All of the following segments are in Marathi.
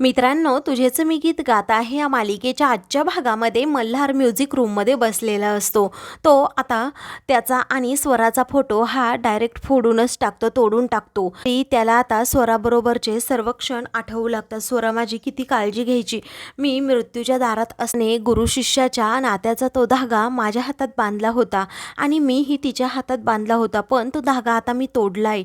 मित्रांनो तुझेचं मी गीत गात आहे या मालिकेच्या आजच्या भागामध्ये मल्हार म्युझिक रूममध्ये बसलेला असतो. तो आता त्याचा आणि स्वराचा फोटो हा डायरेक्ट फोडूनच टाकतो तोडून टाकतो. ती त्याला आता स्वराबरोबरचे सर्व क्षण आठवू लागतात. स्वरा माझी किती काळजी घ्यायची? मी मृत्यूच्या दारात असणे गुरु शिष्याच्या नात्याचा तो धागा माझ्या हातात बांधला होता आणि मीही तिच्या हातात बांधला होता पण तो धागा आता मी तोडला आहे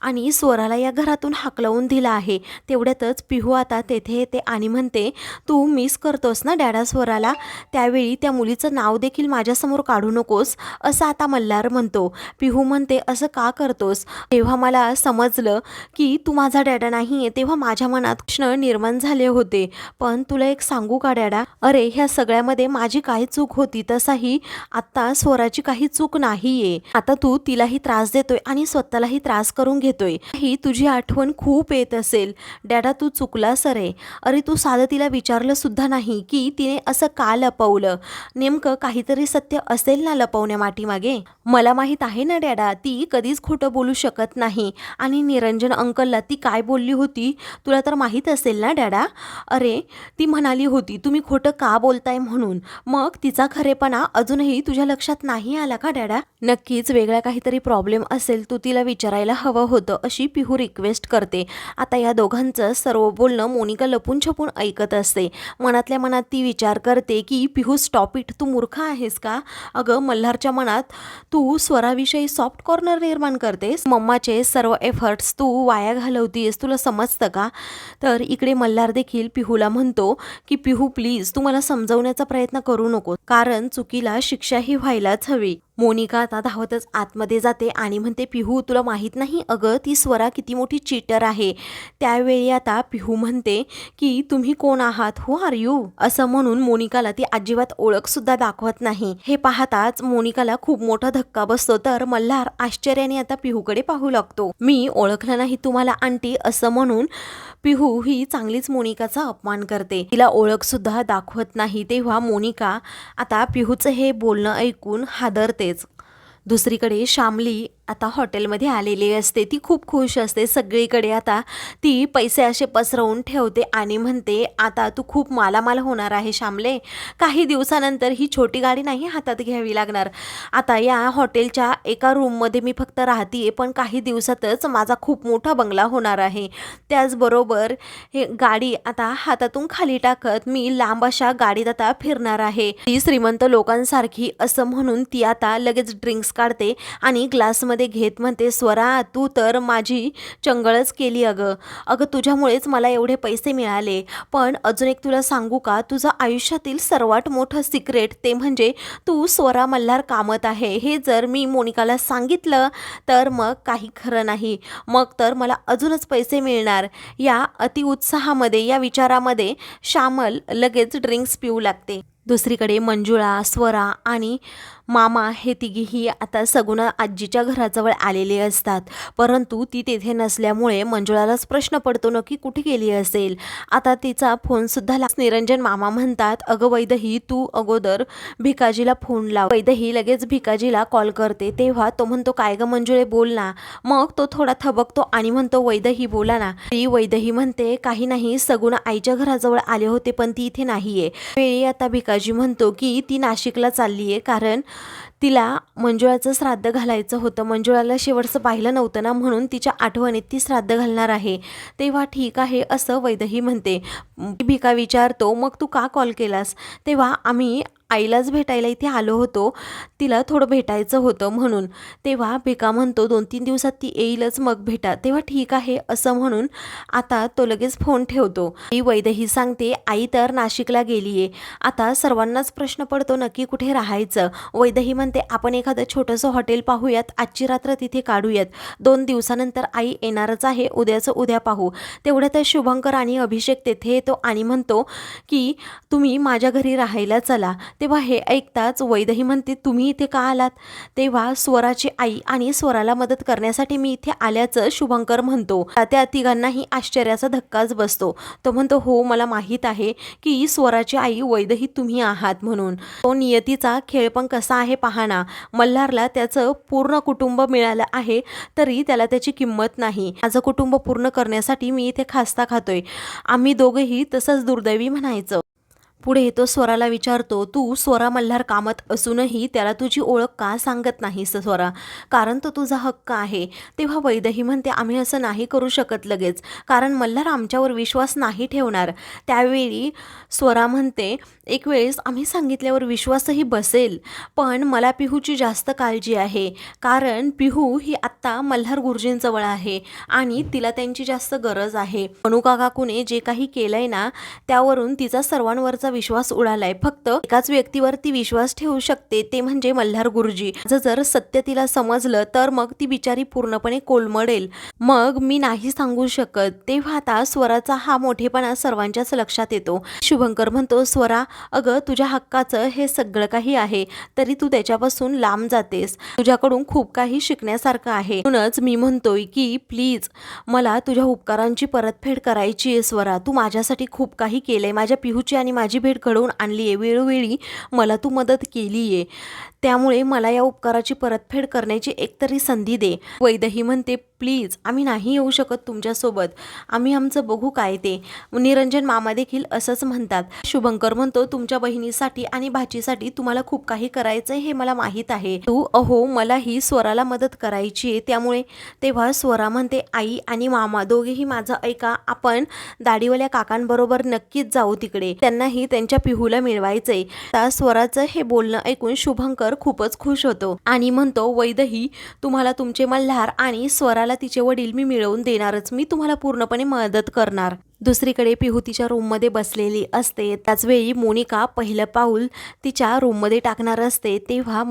आणि स्वराला या घरातून हाकलवून दिला आहे. तेवढ्यातच पिहू आता ते तेथे येते आणि म्हणते तू मिस करतोस ना डॅडा स्वराला? त्यावेळी त्या मुलीचं नाव देखील माझ्यासमोर काढू नकोस असं आता मल्हार म्हणतो. पिहू म्हणते असं का करतोस? तेव्हा मला समजलं की तू माझा डॅडा नाही आहे तेव्हा माझ्या मनात क्षण निर्माण झाले होते. पण तुला एक सांगू का डॅडा अरे ह्या सगळ्यामध्ये माझी काही चूक होती तसाही आत्ता स्वराची काही चूक नाहीये. आता तू तिलाही त्रास देतोय आणि स्वतःलाही त्रास करून घेतोय. ही तुझी आठवण खूप येत असेल. डॅडा तू चुकलास अरे अरे तू साधं तिला विचारलं सुद्धा नाही की तिने असं का लपवलं? नेमकं काहीतरी सत्य असेल ना लपवण्या माठीमागे? मला माहीत आहे ना डॅडा ती कधीच खोटं बोलू शकत नाही. आणि निरंजन अंकलला ती काय बोलली होती? तुला तर माहीत असेल ना डॅडा? अरे ती म्हणाली होती तुम्ही खोटं का बोलताय म्हणून? मग तिचा खरेपणा अजूनही तुझ्या लक्षात नाही आला का डॅडा? नक्कीच वेगळा काहीतरी प्रॉब्लेम असेल तू तिला विचारायला हवं होतं अशी पिहू रिक्वेस्ट करते. आता या दोघांचं सर्व बोलणं मोनिका लपून छपून ऐकत असते. मनातल्या मनात ती विचार करते की पिहू स्टॉप इट तू मूर्ख आहेस का? अगं मल्हारच्या मनात तू स्वराविषयी सॉफ्ट कॉर्नर निर्माण करतेस. मम्माचे सर्व एफर्ट्स तू वाया घालवतीस तुला समजतं का? तर इकडे मल्हार देखील पिहूला म्हणतो की पिहू प्लीज तू मला समजवण्याचा प्रयत्न करू नको कारण चुकीला शिक्षाही व्हायलाच हवी. मोनिका आता धावतच आतमध्ये जाते आणि म्हणते पिहू तुला माहीत नाही अगं ती स्वरा किती मोठी चीटर आहे. त्यावेळी आता पिहू म्हणते की तुम्ही कोण आहात? हु आर यू असं म्हणून मोनिकाला ती अजिबात ओळखसुद्धा दाखवत नाही. हे पाहताच मोनिकाला खूप मोठा धक्का बसतो. तर मल्हार आश्चर्याने आता पिहूकडे पाहू लागतो. मी ओळखलं नाही तुम्हाला आंटी असं म्हणून पिहू ही चांगलीच मोनिकाचा अपमान करते. तिला ओळखसुद्धा दाखवत नाही. तेव्हा मोनिका आता पिहूचं हे बोलणं ऐकून हादरते. असतेच. दुसरीकडे शामली आता हॉटेलमध्ये आलेली असते. ती खूप खुश असते. सगळीकडे आता ती पैसे असे पसरवून ठेवते आणि म्हणते आता तू खूप मालामाल होणार आहे शामले काही दिवसानंतर ही छोटी गाडी नाही हातात घ्यावी लागणार. आता या हॉटेलच्या एका रूममध्ये मी फक्त राहते पण काही दिवसातच माझा खूप मोठा बंगला होणार आहे. त्याचबरोबर हे गाडी आता हातातून खाली टाकत मी लांब अशा गाडीत आता फिरणार आहे. ती श्रीमंत लोकांसारखी असं म्हणून ती आता लगेच ड्रिंक्स काढते आणि ग्लासमध्ये घेत म्हणते स्वरा तू तर माझी चंगळच केली अगं. अगं तुझ्यामुळेच मला एवढे पैसे मिळाले. पण अजून एक तुला सांगू का? तुझं आयुष्यातील सर्वात मोठं सिक्रेट ते म्हणजे तू स्वरा मल्हार कामत आहे. हे जर मी मोनिकाला सांगितलं तर मग काही खरं नाही. मग तर मला अजूनच पैसे मिळणार. या अतिउत्साहामध्ये या विचारामध्ये श्यामल लगेच ड्रिंक्स पिऊ लागते. दुसरीकडे मंजुळा स्वरा आणि मामा हे तिघीही आता सगुणा आजीच्या घराजवळ आलेले असतात. परंतु ती तेथे नसल्यामुळे मंजुळालाच प्रश्न पडतो नक्की कुठे गेली असेल. आता तिचा फोनसुद्धा ला निरंजन मामा म्हणतात अगं वैदही तू अगोदर भिकाजीला फोन लाव. वैदही लगेच भिकाजीला कॉल करते. तेव्हा तो म्हणतो काय ग मंजुळे बोल ना. मग तो थोडा थबकतो आणि म्हणतो वैदही बोला ना. ती वैदही म्हणते काही नाही सगुणा आईच्या घराजवळ आले होते पण ती इथे नाहीये. वेळी आता भिकाजी म्हणतो की ती नाशिकला चालली आहे कारण तिला मंजुळाचं श्राद्ध घालायचं होतं. मंजुळाला शेवटचं पाहिलं नव्हतं ना म्हणून तिच्या आठवणीत ती श्राद्ध घालणार आहे. तेव्हा ठीक आहे असं वैदही म्हणते. भिका विचारतो मग तू का कॉल केलास? तेव्हा आम्ही आईलाच भेटायला इथे आलो होतो. तिला थोडं भेटायचं होतं म्हणून. तेव्हा भिका म्हणतो दोन तीन दिवसात ती येईलच मग भेटा. तेव्हा ठीक आहे असं म्हणून आता तो लगेच फोन ठेवतो. आई वैदही सांगते आई तर नाशिकला गेली आहे आता सर्वांनाच प्रश्न पडतो नक्की कुठे राहायचं. वैदही म्हणते आपण एखादं छोटंसं हॉटेल पाहूयात आजची रात्र तिथे काढूयात. दोन दिवसानंतर आई येणारच आहे उद्याचं उद्या पाहू. तेवढ्यातच शुभंकर आणि अभिषेक तेथे येतो आणि म्हणतो की तुम्ही माझ्या घरी राहायला चला. तेव्हा हे ऐकताच वैदही म्हणते तुम्ही इथे का आलात? तेव्हा स्वराची आई आणि स्वराला मदत करण्यासाठी मी इथे आल्याचं शुभंकर म्हणतो. त्या तिघांनाही आश्चर्याचा धक्काच बसतो. तो म्हणतो हो मला माहीत आहे की स्वराची आई वैदही तुम्ही आहात म्हणून. तो नियतीचा खेळ पण कसा आहे पाहणा मल्हारला त्याचं पूर्ण कुटुंब मिळालं आहे तरी त्याला त्याची किंमत नाही. माझं कुटुंब पूर्ण करण्यासाठी मी इथे खास्ता खातोय. आम्ही दोघंही तसंच दुर्दैवी म्हणायचं. पुढे तो स्वराला विचारतो तू स्वरा मल्हार कामात असूनही त्याला तुझी ओळख का सांगत नाहीस स्वरा? कारण तो तुझा हक्क आहे. तेव्हा वैदही म्हणते आम्ही असं नाही करू शकत लगेच कारण मल्हार आमच्यावर विश्वास नाही ठेवणार. त्यावेळी स्वरा म्हणते एक वेळेस आम्ही सांगितल्यावर विश्वासही बसेल पण मला पिहूची जास्त काळजी आहे कारण पिहू ही आत्ता मल्हार गुरुजींजवळ आहे आणि तिला त्यांची जास्त गरज आहे. अनुका काकूने जे काही केलंय ना त्यावरून तिचा सर्वांवरचा विश्वास उडालाय. फक्त एकाच व्यक्तीवर ती विश्वास ठेवू शकते ते म्हणजे मल्हार गुरुजी. जर जर सत्य तिला समजलं तर मग ती बिचारी पूर्णपणे कोलमडेल. मग मी नाही सांगू शकत. तेव्हा आता स्वराचा हा मोठेपणा सर्वांच्याच लक्षात येतो. शुभंकर म्हणतो स्वरा अगं तुझ्या हक्काचं हे सगळं काही आहे तरी तू त्याच्यापासून लांब जातेस. तुझ्याकडून खूप काही शिकण्यासारखं आहे. म्हणूनच मी म्हणतोय की प्लीज मला तुझ्या उपकारांची परतफेड करायची आहे स्वरा. तू माझ्यासाठी खूप काही केलंय माझ्या पिहूची आणि माझी भेट घडवून आणली आहे वेळोवेळी मला तू मदत केली आहे त्यामुळे मला या उपकाराची परतफेड करण्याची एकतरी संधी दे. वैदही म्हणते प्लीज आम्ही नाही येऊ शकत तुमच्यासोबत. आम्ही आमचं बघू काय ते. निरंजन मामा देखील असंच म्हणतात. शुभंकर म्हणतो तुमच्या बहिणीसाठी आणि भाचीसाठी तुम्हाला खूप काही करायचं हे मला माहीत आहे. तू अहो मला ही स्वराला मदत करायची आहे. त्यामुळे तेव्हा स्वरा म्हणते आई आणि मामा दोघेही माझं ऐका. आपण दाढीवाल्या काकांबरोबर नक्कीच जाऊ तिकडे. त्यांनाही त्यांच्या पिहूला मिळवायचंय. त्या स्वराचं हे बोलणं ऐकून शुभंकर खूपच खुश होतो. आणि म्हणतो वैदही तुम्हाला तुमचे मल्हार आणि स्वराला तिचे वडील मी मिळवून देणारच. मी तुम्हाला पूर्णपणे मदत करणार. दुसरीकडे पिहू तिच्या रूममध्ये बसलेली असते. त्याचवेळी मोनिका पहिलं पाऊल तिच्या रूममध्ये टाकणार असते. तेव्हा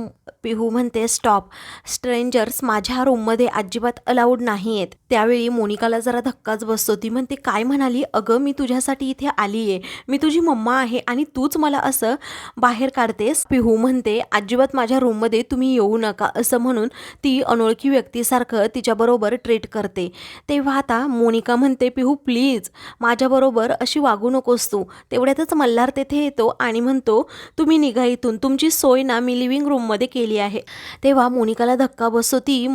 पिहू म्हणते स्टॉप. स्ट्रेंजर्स माझ्या रूममध्ये अजिबात अलाउड नाही आहेत त्यावेळी मोनिकाला जरा धक्काच बसतो. ती म्हणते काय म्हणाली? अगं मी तुझ्यासाठी इथे आली आहे मी तुझी मम्मा आहे आणि तूच मला असं बाहेर काढतेस. पिहू म्हणते अजिबात माझ्या रूममध्ये तुम्ही येऊ नका. असं म्हणून ती अनोळखी व्यक्तीसारखं तिच्याबरोबर ट्रीट करते. तेव्हा आता मोनिका म्हणते पिहू प्लीज. माझ्याबरोबर अशी वागू नकोस तू. तेवढ्यातच मल्हार तेथे येतो आणि म्हणतो तुम्ही निघा इथून. तुमची सोय ना मी लिव्हिंग रूममध्ये केली आहे. तेव्हा मोनिकाला धक्का बसतो ती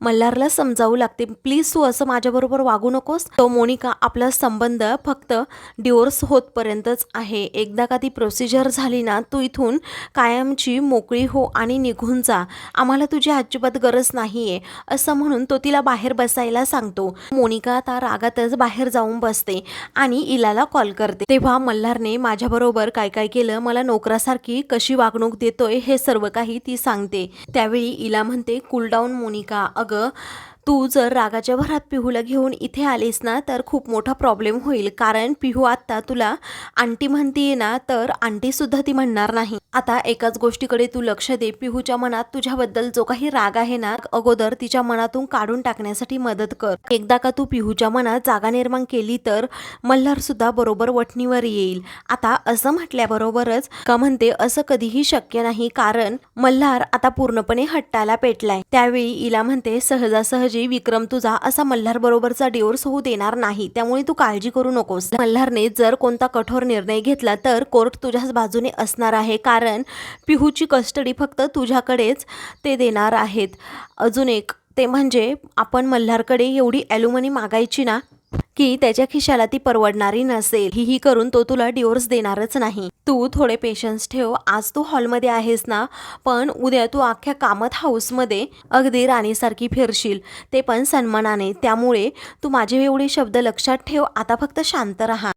मल्हारला समजावू लागते. प्लीज तू असं माझ्याबरोबर वागू नकोस. तो मोनिका आपला संबंध फक्त डिवोर्स होतपर्यंतच आहे. एकदा का ती प्रोसिजर झाली ना तू इथून कायमची मोकळी हो आणि निघून जा. आम्हाला तुझी अजिबात गरज नाही आहे असं म्हणून तो तिला बाहेर बसायला सांगतो. मोनिका आता रागातच बाहेर जाऊन बसते. आणि इलाला कॉल करते. तेव्हा मल्हारने माझ्याबरोबर काय काय केलं मला नोकरासारखी कशी वागणूक देतोय हे सर्व काही ती सांगते. त्यावेळी इला म्हणते कुलडाऊन मोनिका. अगं तू जर रागाच्या भरात पिहूला घेऊन इथे आलीस ना तर खूप मोठा प्रॉब्लेम होईल. कारण पिहू आत्ता तुला आंटी म्हणतीये ना तर आंटीसुद्धा ती म्हणणार नाही. आता एकाच गोष्टीकडे तू लक्ष दे. पिहूच्या मनात तुझ्याबद्दल जो काही राग आहे ना अगोदर तिच्या मनातून काढून टाकण्यासाठी मदत कर. एकदा का तू पिहूच्या मनात जागा निर्माण केली तर मल्हार सुद्धा बरोबर वठणीवर येईल. आता असं म्हटल्याबरोबरच का म्हणते असं कधीही शक्य नाही. कारण मल्हार आता पूर्णपणे हट्टाला पेटलाय. त्यावेळी इला म्हणते सहजासहजी म्हणजे, विक्रम तुझा असा मल्हार बरोबरचा डिवोर्स होऊ देणार नाही. त्यामुळे तू काळजी करू नकोस. मल्हारने जर कोणता कठोर निर्णय घेतला तर कोर्ट तुझ्याच बाजूने असणार आहे. कारण पिहूची कस्टडी फक्त तुझ्याकडेच ते देणार आहेत. अजून एक ते म्हणजे आपण मल्हारकडे एवढी ॲल्युमनी मागायची ना की त्याच्या खिशाला ती परवडणारी नसेल. ही ही करून तो तुला डिवोर्स देणारच नाही. तू थोडे पेशन्स ठेव. आज तू हॉलमध्ये आहेस ना पण उद्या तू अख्ख्या कामत हाऊसमध्ये अगदी राणीसारखी फिरशील. ते पण सन्मानाने. त्यामुळे तू माझे एवढे शब्द लक्षात ठेव. आता फक्त शांत राहा.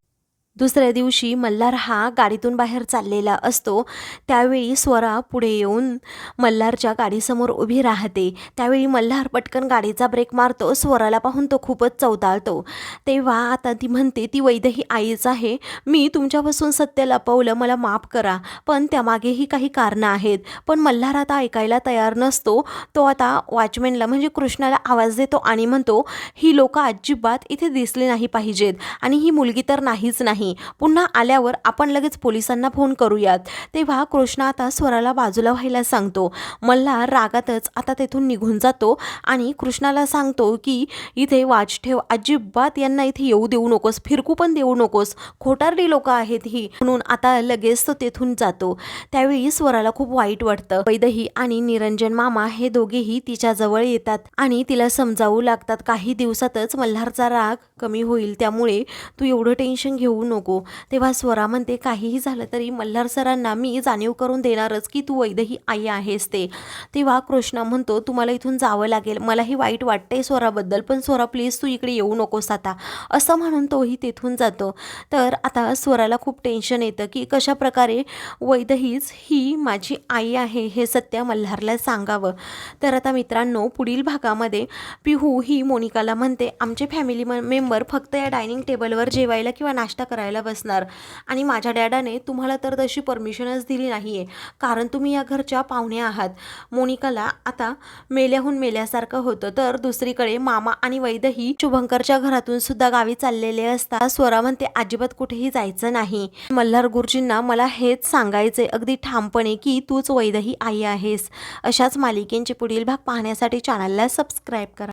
दुसऱ्या दिवशी मल्हार हा गाडीतून बाहेर चाललेला असतो. त्यावेळी स्वरा पुढे येऊन मल्हारच्या गाडीसमोर उभी राहते. त्यावेळी मल्हार पटकन गाडीचा ब्रेक मारतो. स्वराला पाहून तो खूपच चवताळतो तेव्हा आता ती म्हणते ती वैदही आईच आहे. मी तुमच्यापासून सत्य लपवलं. मला माफ करा. पण त्यामागेही काही कारणं आहेत. पण मल्हार आता ऐकायला तयार नसतो. तो आता वॉचमॅनला म्हणजे कृष्णाला आवाज देतो आणि म्हणतो ही लोकं अजिबात इथे दिसली नाही पाहिजेत. आणि ही मुलगी तर नाहीच नाही नाही. पुन्हा आल्यावर आपण लगेच पोलिसांना फोन करूयात. तेव्हा कृष्णा आता स्वराला बाजूला व्हायला सांगतो. मल्हार रागातच आता तेथून निघून जातो आणि कृष्णाला सांगतो की इथे वाच ठेव. अजिबात यांना इथे येऊ देऊ नकोस. फिरकू पण देऊ नकोस. खोटारडी लोक आहेत ही. म्हणून आता लगेच तो तेथून जातो. त्यावेळी स्वराला खूप वाईट वाटतं. वैदही आणि निरंजन मामा हे दोघेही तिच्या जवळ येतात आणि तिला समजावू लागतात. काही दिवसातच मल्हारचा राग कमी होईल. त्यामुळे तू एवढं टेन्शन घेऊ नको. तेव्हा स्वरा म्हणते काहीही झालं तरी मल्हार सरांना मी जाणीव करून देणारच की तू वैदही आई आहेस ते. तेव्हा कृष्णा म्हणतो तुम्हाला इथून जावं लागेल. मलाही वाईट वाटतंय स्वराबद्दल पण स्वरा प्लीज तू इकडे येऊ नकोस आता. असं म्हणून तोही तेथून जातो. तर आता स्वराला खूप टेन्शन येतं की कशा प्रकारे वैदहीच ही माझी आई आहे हे सत्य मल्हारला सांगावं. तर आता मित्रांनो पुढील भागामध्ये पिहू ही मोनिकाला म्हणते आमचे फॅमिली मेंबर फक्त या डायनिंग टेबलवर जेवायला किंवा नाश्ता करायला बसणार. आणि माझ्या डॅडाने तुम्हाला तर तशी परमिशनच दिली नाही आहे कारण तुम्ही या घरच्या पाहुण्या आहात. मोनिकाला आता मेल्याहून मेल्यासारखं होतं. तर दुसरीकडे मामा आणि वैदही शुभंकरच्या घरातून सुद्धा गावी चाललेले असता स्वरा म्हणते अजिबात कुठेही जायचं नाही. मल्हार गुरुजींना मला हेच सांगायचे अगदी ठामपणे की तूच वैदही आई आहेस. अशाच मालिकेंचे पुढील भाग पाहण्यासाठी चॅनलला सबस्क्राईब करा.